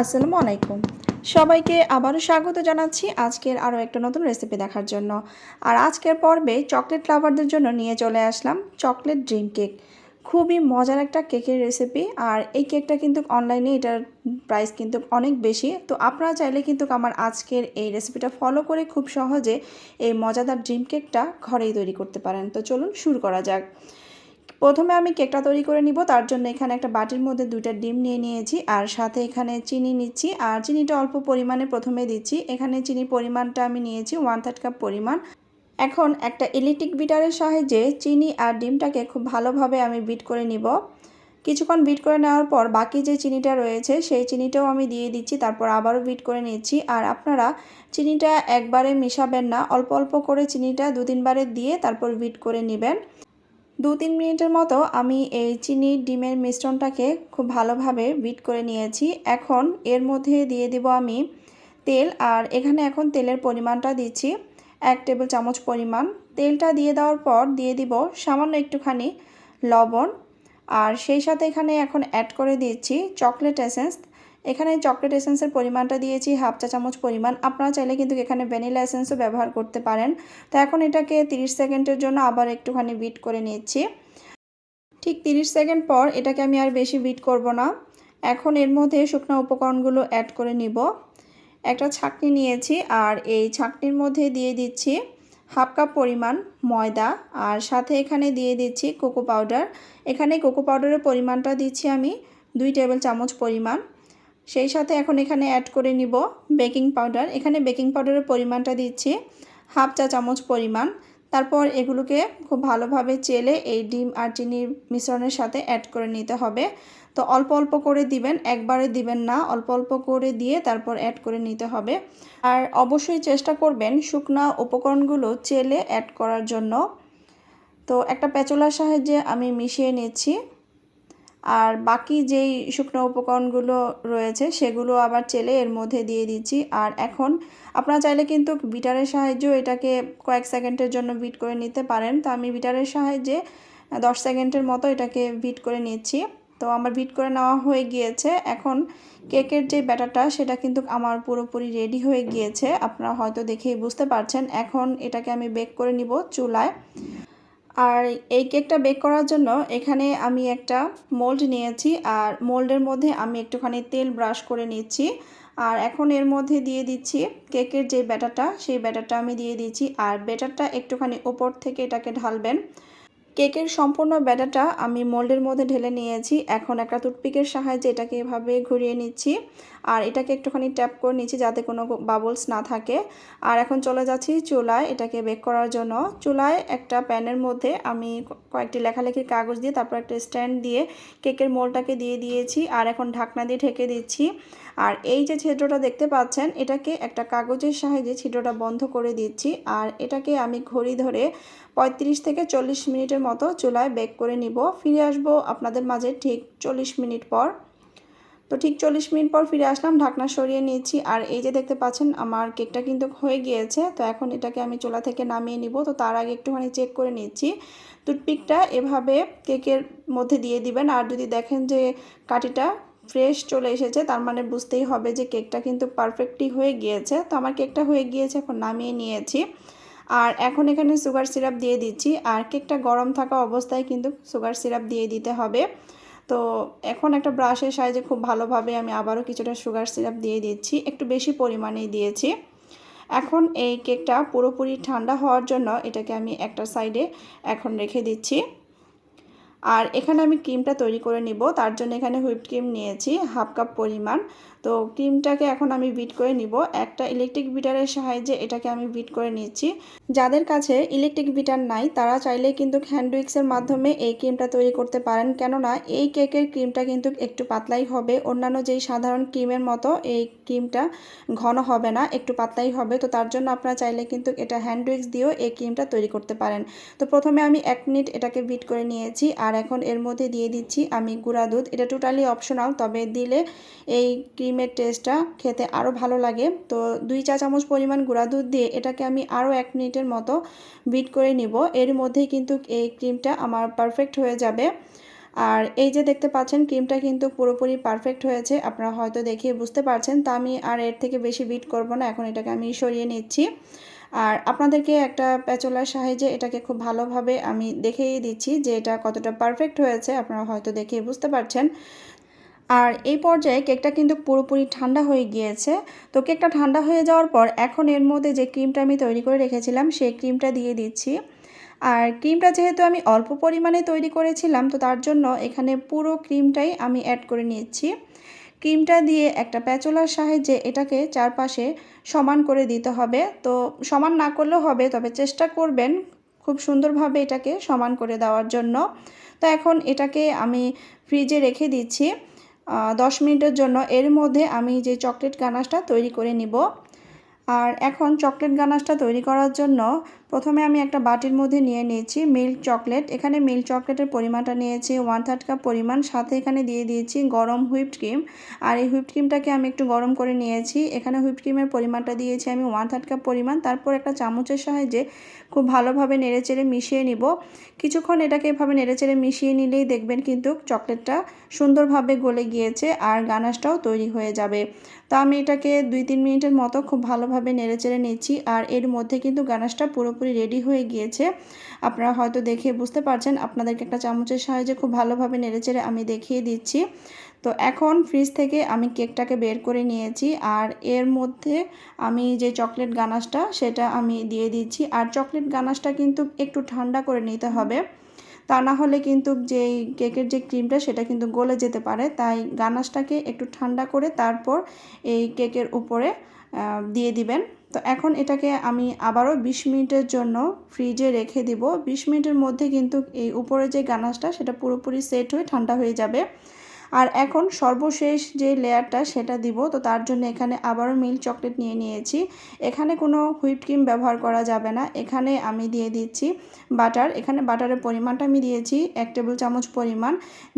আসসালামু আলাইকুম। সবাইকে আবারও স্বাগত জানাচ্ছি আজকের আরও একটা নতুন রেসিপি দেখার জন্য। আর আজকের পর্বে চকলেট লাভারদের জন্য নিয়ে চলে আসলাম চকলেট ড্রিম কেক খুবই মজার একটা কেকের রেসিপি আর এই কেকটা কিন্তু অনলাইনে এটার প্রাইস কিন্তু অনেক বেশি। তো আপনারা চাইলে কিন্তু আমার আজকের এই রেসিপিটা ফলো করে খুব সহজে এই মজাদার ড্রিম কেকটা ঘরেই তৈরি করতে পারেন। তো চলুন শুরু করা যাক। প্রথমে আমি কেকটা তৈরি করে নিব, তার জন্য এখানে একটা বাটির মধ্যে দুইটা ডিম নিয়ে নিয়েছি, আর সাথে এখানে চিনি নিচ্ছি, আর চিনিটা অল্প পরিমাণে প্রথমে দিচ্ছি। এখানে চিনির পরিমাণটা আমি নিয়েছি ওয়ান থার্ড কাপ পরিমাণ। এখন একটা ইলেকট্রিক বিটারের সাহায্যে চিনি আর ডিমটাকে খুব ভালোভাবে আমি বিট করে নিব। কিছুক্ষণ বিট করে নেওয়ার পর বাকি যে চিনিটা রয়েছে, সেই চিনিটাও আমি দিয়ে দিচ্ছি, তারপর আবারও বিট করে নিচ্ছি। আর আপনারা চিনিটা একবারে মিশাবেন না, অল্প অল্প করে চিনিটা দু তিনবারে দিয়ে তারপর বিট করে নেবেন। দু তিন মিনিটের মতো আমি এই চিনি ডিমের মিশ্রণটাকে খুব ভালোভাবে বিট করে নিয়েছি। এখন এর মধ্যে দিয়ে দিব আমি তেল আর এখানে এখন তেলের পরিমাণটা দিচ্ছি, এক টেবিল চামচ পরিমাণ। তেলটা দিয়ে দেওয়ার পর দিয়ে দিব সামান্য একটুখানি লবণ। আর সেই সাথে এখানে এখন অ্যাড করে দিচ্ছি চকলেট এসেন্স এখানে চকলেট এসেন্সের পরিমাণটা দিয়েছি হাফ চা চামচ পরিমাণ। আপনারা চাইলে কিন্তু এখানে ভ্যানিলা এসেন্সও ব্যবহার করতে পারেন। তো এখন এটাকে 30 সেকেন্ডের জন্য আবার একটুখানি বিট করে নিচ্ছি। ঠিক 30 সেকেন্ড পর এটাকে আমি আর বেশি বিট করব না। এখন এর মধ্যে শুকনো উপকরণগুলো অ্যাড করে নিব। একটা ছাকনি নিয়েছি আর এই ছাকনির মধ্যে দিয়ে দিচ্ছি হাফ কাপ পরিমাণ ময়দা আর সাথে এখানে দিয়ে দিচ্ছি কোকো পাউডার এখানে কোকো পাউডারের পরিমাণটা দিচ্ছি আমি দুই টেবিল চামচ পরিমাণ। সেই সাথে এখন এখানে অ্যাড করে নিব বেকিং পাউডার এখানে বেকিং পাউডারের পরিমাণটা দিচ্ছি, হাফ চা চামচ পরিমাণ। তারপর এগুলোকে খুব ভালোভাবে চেলে এই ডিম আর চিনির মিশ্রণের সাথে অ্যাড করে নিতে হবে। তো অল্প অল্প করে দিবেন, একবারে দিবেন না, অল্প অল্প করে দিয়ে তারপর অ্যাড করে নিতে হবে। আর অবশ্যই চেষ্টা করবেন শুকনা উপকরণগুলো চেলে অ্যাড করার জন্য। তো একটা প্যাচলার সাহায্যে আমি মিশিয়ে নিচ্ছি। আর বাকি যেই শুকনো উপকরণগুলো রয়েছে সেগুলো আবার চেলে এর মধ্যে দিয়ে দিচ্ছি। আর এখন আপনারা চাইলে কিন্তু বিটারের সাহায্যেও এটাকে কয়েক সেকেন্ডের জন্য বিট করে নিতে পারেন। তো আমি বিটারের সাহায্যে দশ সেকেন্ডের মতো এটাকে বিট করে নিচ্ছি। তো আমার বিট করে নেওয়া হয়ে গিয়েছে। এখন কেকের যে ব্যাটারটা সেটা কিন্তু আমার পুরোপুরি রেডি হয়ে গিয়েছে। আপনারা হয়তো দেখেই বুঝতে পারছেন। এখন এটাকে আমি বেক করে নিব চুলায়। আর এই কেকটা বেক করার জন্য এখানে আমি একটা মোল্ড নিয়েছি আর মোল্ডের মধ্যে আমি একটুখানি তেল ব্রাশ করে নিচ্ছি। আর এখন এর মধ্যে দিয়ে দিচ্ছি কেকের যে ব্যাটারটা, সেই ব্যাটারটা আমি দিয়ে দিচ্ছি। আর ব্যাটারটা একটুখানি ওপর থেকে এটাকে ঢালবেন। কেকের সম্পূর্ণ ব্যাটাটা আমি মোল্ডের মধ্যে ঢেলে নিয়েছি। এখন একটা টুথপিকের সাহায্যে এটাকে এভাবে ঘুরিয়ে নিচ্ছি। আর এটাকে একটুখানি ট্যাপ করে নিচ্ছি যাতে কোনো বাবলস না থাকে। আর এখন চলে যাচ্ছি চুলায় এটাকে বেক করার জন্য। চুলায় একটা প্যানের মধ্যে আমি কয়েকটি লেখালেখির কাগজ দিয়ে, তারপর একটা স্ট্যান্ড দিয়ে কেকের মোলটাকে দিয়ে দিয়েছি। আর এখন ঢাকনা দিয়ে ঢেকে দিচ্ছি। আর এই যে ছিদ্রটা দেখতে পাচ্ছেন, এটাকে একটা কাগজের সাহায্যে ছিদ্রটা বন্ধ করে দিচ্ছি। আর এটাকে আমি ঘড়ি ধরে পঁয়ত্রিশ থেকে চল্লিশ মিনিটের মতো চুলায় বেক করে নিব। ফিরে আসব আপনাদের মাঝে ঠিক চল্লিশ মিনিট পর। তো ঠিক চল্লিশ মিনিট পর ফিরে আসলাম, ঢাকনা সরিয়ে নিয়েছি আর এই যে দেখতে পাচ্ছেন, আমার কেকটা কিন্তু হয়ে গিয়েছে। তো এখন এটাকে আমি চুলা থেকে নামিয়ে নিব। তো তার আগে একটুখানি চেক করে নিচ্ছি। টুথপিকটা এভাবে কেকের মধ্যে দিয়ে দিবেন। আর যদি দেখেন যে কাঠিটা ফ্রেশ চলে এসেছে, তার মানে বুঝতেই হবে যে কেকটা কিন্তু পারফেক্টলি হয়ে গিয়েছে। তো আমার কেকটা হয়ে গিয়েছে, এখন নামিয়ে নিয়েছি। আর এখন এখানে সুগার সিরাপ দিয়ে দিচ্ছি। আর কেকটা গরম থাকা অবস্থায় কিন্তু সুগার সিরাপ দিয়ে দিতে হবে। তো এখন একটা ব্রাশের সাহায্যে খুব ভালোভাবে আমি আবারও কিছুটা সুগার সিরাপ দিয়ে দিচ্ছি। একটু বেশি পরিমাণেই দিয়েছি। এখন এই কেকটা পুরোপুরি ঠান্ডা হওয়ার জন্য এটাকে আমি একটা সাইডে এখন রেখে দিচ্ছি। আর এখানে আমি ক্রিমটা তৈরি করে নিব। তার জন্য এখানে হুইপ ক্রিম নিয়েছি হাফ কাপ পরিমাণ। তো ক্রিমটাকে এখন আমি বিট করে নিব। একটা ইলেকট্রিক বিটারের সাহায্যে এটাকে আমি বিট করে নিচ্ছি। যাদের কাছে ইলেকট্রিক বিটার নাই, তারা চাইলে কিন্তু হ্যান্ডউইক্সের মাধ্যমে এই ক্রিমটা তৈরি করতে পারেন। কেননা এই কেকের ক্রিমটা কিন্তু একটু পাতলাই হবে। অন্যান্য যেই সাধারণ ক্রিমের মতো এই ক্রিমটা ঘন হবে না, একটু পাতলাই হবে। তো তার জন্য আপনারা চাইলে কিন্তু এটা হ্যান্ডউইক্স দিয়েও এই ক্রিমটা তৈরি করতে পারেন। তো প্রথমে আমি এক মিনিট এটাকে বিট করে নিয়েছি আর এখন এর মধ্যে দিয়ে দিচ্ছি আমি গুঁড়া দুধ। এটা টোটালি অপশনাল তবে দিলে এই ক্রিম ক্রিমের টেস্টটা খেতে আরও ভালো লাগে। তো দুই চা চামচ পরিমাণ গুঁড়া দুধ দিয়ে এটাকে আমি আরও এক মিনিটের মতো বিট করে নিব। এর মধ্যেই কিন্তু এই ক্রিমটা আমার পারফেক্ট হয়ে যাবে। আর এই যে দেখতে পাচ্ছেন ক্রিমটা কিন্তু পুরোপুরি পারফেক্ট হয়েছে। আপনারা হয়তো দেখে বুঝতে পারছেন, তা আমি আর এর থেকে বেশি বিট করব না। এখন এটাকে আমি সরিয়ে নিচ্ছি। আর আপনাদেরকে একটা প্যাচলার সাহায্যে এটাকে খুব ভালোভাবে আমি দেখিয়ে দিচ্ছি যে এটা কতটা পারফেক্ট হয়েছে। আপনারা হয়তো দেখে বুঝতে পারছেন। আর এই পর্যায়ে কেকটা কিন্তু পুরোপুরি ঠান্ডা হয়ে গিয়েছে। তো কেকটা ঠান্ডা হয়ে যাওয়ার পর এখন এর মধ্যে যে ক্রিমটা আমি তৈরি করে রেখেছিলাম, সেই ক্রিমটা দিয়ে দিচ্ছি। আর ক্রিমটা যেহেতু আমি অল্প পরিমাণে তৈরি করেছিলাম, তো তার জন্য এখানে পুরো ক্রিমটাই আমি অ্যাড করে নিচ্ছি। ক্রিমটা দিয়ে একটা প্যাচোলার সাহায্যে এটাকে চারপাশে সমান করে দিতে হবে। তো সমান না করলেও হবে, তবে চেষ্টা করবেন খুব সুন্দরভাবে এটাকে সমান করে দেওয়ার জন্য। তো এখন এটাকে আমি ফ্রিজে রেখে দিচ্ছি। দশ মিনিটের জন্য এর মধ্যে আমি যে চকলেট গানাশটা তৈরি করে নিব আর এখন চকলেট গানাশটা তৈরি করার জন্য প্রথমে আমি একটা বাটির মধ্যে নিয়ে নিয়েছি মিল্ক চকলেট। এখানে মিল্ক চকলেটের পরিমাণটা নিয়েছি ওয়ান থার্ড কাপ পরিমাণ। সাথে এখানে দিয়ে দিয়েছি গরম হুইপড ক্রিম। আর এই হুইপড ক্রিমটাকে আমি একটু গরম করে নিয়েছি। এখানে হুইপড ক্রিমের পরিমাণটা দিয়েছি আমি ওয়ান থার্ড কাপ পরিমাণ। তারপর একটা চামচের সাহায্যে খুব ভালোভাবে নেড়েচেড়ে মিশিয়ে নিব। কিছুক্ষণ এটাকে এভাবে নেড়েচেড়ে মিশিয়ে নিলেই দেখবেন কিন্তু চকলেটটা সুন্দরভাবে গলে গিয়েছে আর গানাশটাও তৈরি হয়ে যাবে। তো আমি এটাকে দুই তিন মিনিটের মতো খুব ভালোভাবে নেড়েচেড়ে নিচ্ছি আর এর মধ্যে কিন্তু গানাশটা পুরোপুরি রেডি হয়ে গিয়েছে। আপনারা হয়তো দেখে বুঝতে পারছেন, আপনাদেরকে একটা চামচের সাহায্যে খুব ভালোভাবে নেড়েচেড়ে আমি দেখিয়ে দিচ্ছি। তো এখন ফ্রিজ থেকে আমি কেকটাকে বের করে নিয়েছি আর এর মধ্যে আমি যে চকলেট গানাশটা সেটা আমি দিয়ে দিচ্ছি। আর চকলেট গানাশটা কিন্তু একটু ঠান্ডা করে নিতে হবে। তা না হলে কিন্তু যেই কেকের যে ক্রিমটা সেটা কিন্তু গলে যেতে পারে। তাই গানাশটাকে একটু ঠান্ডা করে তারপর এই কেকের উপরে দিয়ে দিবেন। তো এখন এটাকে আমি আবারও বিশ মিনিটের জন্য ফ্রিজে রেখে দিব। বিশ মিনিটের মধ্যে কিন্তু এই উপরে যে গানাশটা, সেটা পুরোপুরি সেট হয়ে ঠান্ডা হয়ে যাবে। আর এখন সর্বশেষ যে লেয়ারটা সেটা দিব। তো তার জন্য এখানে আবারও মিল্ক চকলেট নিয়ে নিয়েছি। এখানে কোনো হুইপ ক্রিম ব্যবহার করা যাবে না। এখানে আমি দিয়ে দিচ্ছি বাটার। এখানে বাটারের পরিমাণটা আমি দিয়েছি, এক টেবিল চামচ পরিমাণ।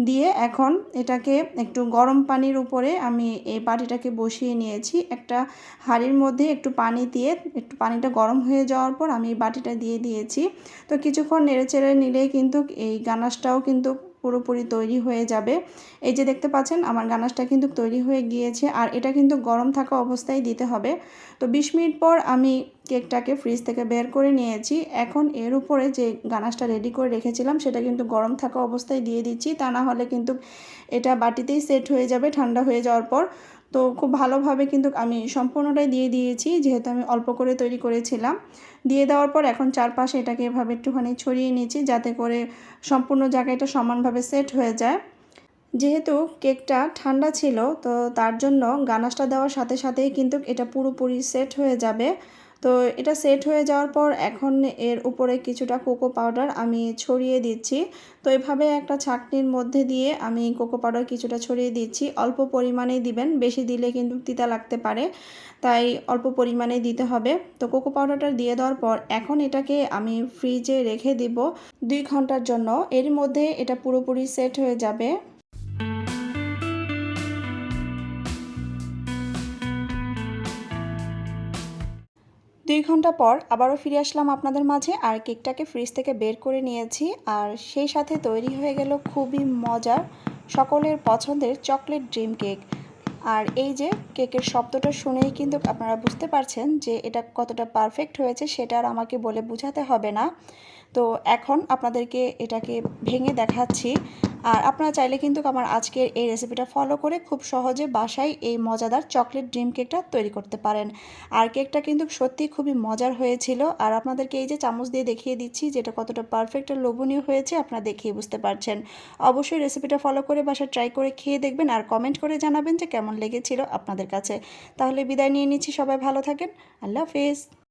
দিয়ে এখন এটাকে একটু গরম পানির উপরে আমি এই বাটিটাকে বসিয়ে নিয়েছি। একটা হাঁড়ির মধ্যে একটু পানি দিয়ে, একটু পানিটা গরম হয়ে যাওয়ার পর আমি বাটিটা দিয়ে দিয়েছি। তো কিছুক্ষণ নেড়ে চেড়ে নিলেই কিন্তু এই গানাশটাও কিন্তু পুরোপুরি তৈরি হয়ে যাবে। এই যে দেখতে পাচ্ছেন, আমার গানাসটা কিন্তু তৈরি হয়ে গিয়েছে আর এটা কিন্তু গরম থাকা অবস্থায় দিতে হবে। তো বিশ মিনিট পর আমি কেকটাকে ফ্রিজ থেকে বের করে নিয়েছি। এখন এর উপরে যে গানাসটা রেডি করে রেখেছিলাম, সেটা কিন্তু গরম থাকা অবস্থায় দিয়ে দিচ্ছি। তা না হলে কিন্তু এটা বাটিতেই সেট হয়ে যাবে ঠান্ডা হয়ে যাওয়ার পর। তো খুব ভালোভাবে কিন্তু আমি সম্পূর্ণটাই দিয়ে দিয়েছি, যেহেতু আমি অল্প করে তৈরি করেছিলাম। দিয়ে দেওয়ার পর এখন চারপাশে এটাকে এভাবে একটুখানি ছড়িয়ে নিয়েছি যাতে করে সম্পূর্ণ জায়গাটা সমানভাবে সেট হয়ে যায়। যেহেতু কেকটা ঠান্ডা ছিল, তো তার জন্য গানাসটা দেওয়ার সাথে সাথেই কিন্তু এটা পুরোপুরি সেট হয়ে যাবে। তো এটা সেট হয়ে যাওয়ার পর এখন এর উপরে কিছুটা কোকো পাউডার আমি ছড়িয়ে দিচ্ছি। তো এভাবে একটা ছাকনির মধ্যে দিয়ে আমি কোকো পাউডার কিছুটা ছড়িয়ে দিচ্ছি। অল্প পরিমাণেই দিবেন, বেশি দিলে কিন্তু তিতা লাগতে পারে, তাই অল্প পরিমাণে দিতে হবে। তো কোকো পাউডারটা দিয়ে দেওয়ার পর এখন এটাকে আমি ফ্রিজে রেখে দিব দুই ঘণ্টার জন্য। এর মধ্যে এটা পুরোপুরি সেট হয়ে যাবে। দুই ঘণ্টা পর আবারও ফিরে আসলাম আপনাদের মাঝে আর কেকটাকে ফ্রিজ থেকে বের করে নিয়েছি আর সেই সাথে তৈরি হয়ে গেল খুবই মজার সকলের পছন্দের চকলেট ড্রিম কেক আর এই যে কেকের শব্দটা শুনেই কিন্তু আপনারা বুঝতে পারছেন যে এটা কতটা পারফেক্ট হয়েছে সেটা আর আমাকে বলে বোঝাতে হবে না। তো এখন আপনাদেরকে এটাকে ভেঙে দেখাচ্ছি। আর আপনারা চাইলে কিন্তু আমার আজকের এই রেসিপিটা ফলো করে খুব সহজে বাসায় এই মজাদার চকলেট ড্রিম কেকটা তৈরি করতে পারেন। আর কেকটা কিন্তু সত্যি খুবই মজার হয়েছিল। আর আপনাদেরকে এই যে চামচ দিয়ে দেখিয়ে দিচ্ছি, যেটা কতটা পারফেক্ট আর লোভনীয় হয়েছে, আপনারা দেখিয়ে বুঝতে পারছেন। অবশ্যই রেসিপিটা ফলো করে বাসায় ট্রাই করে খেয়ে দেখবেন আর কমেন্ট করে জানাবেন যে কেমন লেগেছিল আপনাদের কাছে। তাহলে বিদায় নিয়ে নিচ্ছি, সবাই ভালো থাকেন। আল্লাহ হাফেজ।